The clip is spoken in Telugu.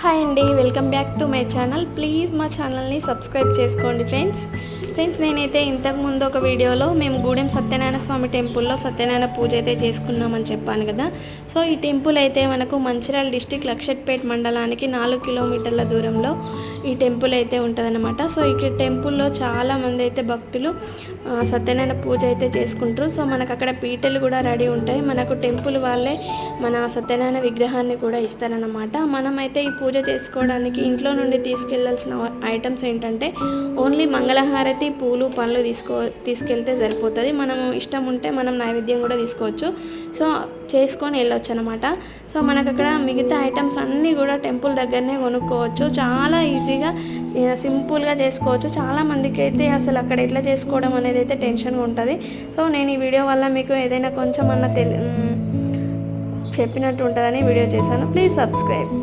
హాయ్ అండి welcome back to my channel please మా ఛానల్ని సబ్స్క్రైబ్ చేసుకోండి ఫ్రెండ్స్ ఫ్రెండ్స్ నేనైతే ఇంతకుముందు ఒక వీడియోలో మేము గూడెం సత్యనారాయణ స్వామి టెంపుల్లో సత్యనారాయణ పూజ అయితే చేసుకున్నామని చెప్పాను కదా. సో ఈ టెంపుల్ అయితే మనకు మంచిర్యాల డిస్టిక్ లక్షట్పేట్ మండలానికి నాలుగు కిలోమీటర్ల దూరంలో ఈ టెంపుల్ అయితే ఉంటుందన్నమాట. సో ఇక్కడ టెంపుల్లో చాలామంది అయితే భక్తులు సత్యనారాయణ పూజ అయితే చేసుకుంటారు. సో మనకు అక్కడ పీటలు కూడా రెడీ ఉంటాయి. మనకు టెంపుల్ వాళ్ళే మన సత్యనారాయణ విగ్రహాన్ని కూడా ఇస్తారన్నమాట. మనమైతే ఈ పూజ చేసుకోవడానికి ఇంట్లో నుండి తీసుకెళ్ళాల్సిన ఐటమ్స్ ఏంటంటే ఓన్లీ మంగళహారతి పూలు పండ్లు తీసుకో తీసుకెళ్తే సరిపోతుంది. మనం ఇష్టం ఉంటే మనం నైవేద్యం కూడా తీసుకోవచ్చు. సో చేసుకొని వెళ్ళొచ్చు అనమాట సో మనకు అక్కడ మిగతా ఐటమ్స్ అన్నీ కూడా టెంపుల్ దగ్గరనే కొనుక్కోవచ్చు. చాలా ఈజీగా సింపుల్గా చేసుకోవచ్చు. చాలా మందికి అయితే అసలు అక్కడ ఎట్లా చేసుకోవడం అనేది అయితే టెన్షన్గా ఉంటుంది. సో నేను ఈ వీడియో వల్ల మీకు ఏదైనా కొంచెం అన్న తెలి చెప్పినట్టు ఉంటుందని వీడియో చేశాను. Please subscribe.